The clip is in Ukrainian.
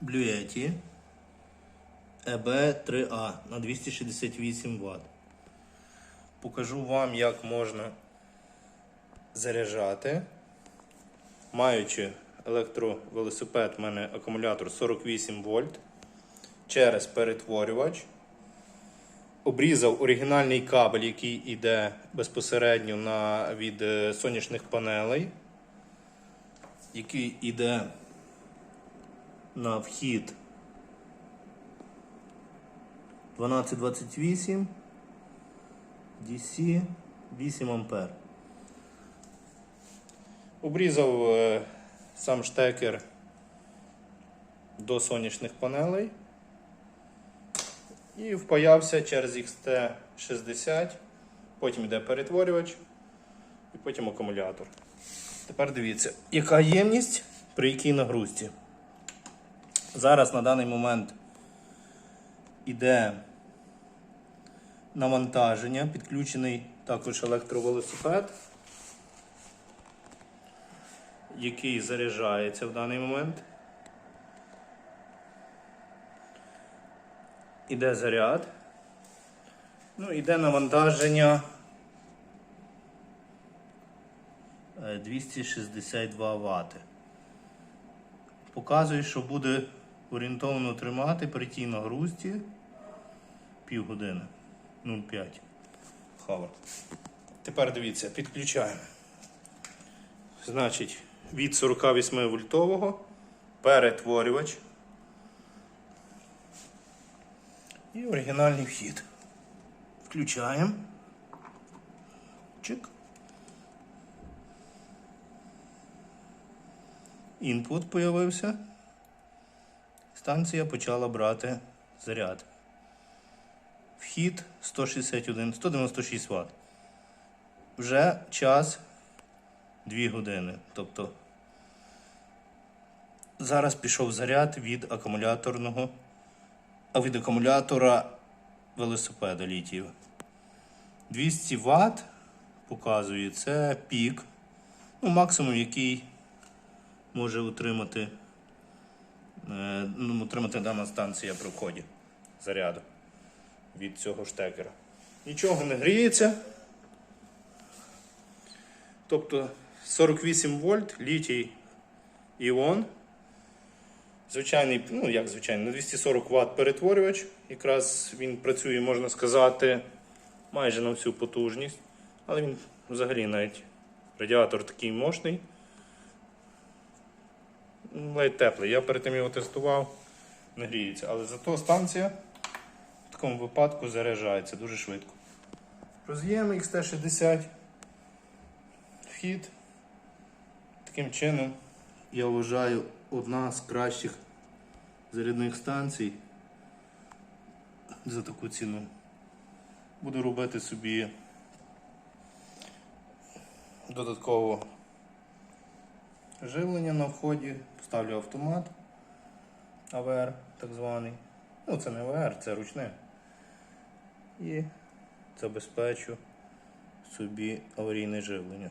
Блюеті EB3A на 268 Вт. Покажу вам, як можна заряджати. Маючи електровелосипед, у мене акумулятор 48 вольт через перетворювач. Обрізав оригінальний кабель, який йде безпосередньо на, від е, сонячних панелей, який йде на вхід 1228 DC 8 ампер. Обрізав е, сам штекер до сонячних панелей і впаявся через XT60, потім йде перетворювач і потім акумулятор. Тепер дивіться, яка ємність при якій нагрузці. Зараз на даний момент іде навантаження, підключений також електровелосипед, який заряджається в даний момент. Іде заряд. Ну, іде навантаження е, 262 Вт. Показує, що буде орієнтовно тримати при тій нагрузці півгодини. 0,5. Хавар. Тепер дивіться, підключаємо. Значить, від 48 вольтового перетворювач. І оригінальний вхід. Включаємо. Чик. Інпут появився. Станція почала брати заряд. Вхід 161, 196 Вт. Вже час 2 години. Тобто зараз пішов заряд від акумуляторного, а від акумулятора велосипеда літів. 200 Вт показує це пік. Ну, максимум, який може утримати, е, ну, утримати дана станція при вході заряду від цього штекера. Нічого не гріється. Тобто 48 вольт, літій іон. Звичайний, ну як звичайний, на 240 Вт перетворювач. Якраз він працює, можна сказати, майже на всю потужність. Але він взагалі навіть радіатор такий мощний. Ледь теплий. Я перед тим його тестував, не гріється. Але зато станція в такому випадку заряджається дуже швидко. Роз'єм XT60. Вхід. Таким чином, я вважаю, одна з кращих зарядних станцій за таку ціну. Буду робити собі додатково живлення на вході, ставлю автомат АВР так званий. Ну, це не АВР, це ручне. І забезпечу собі аварійне живлення.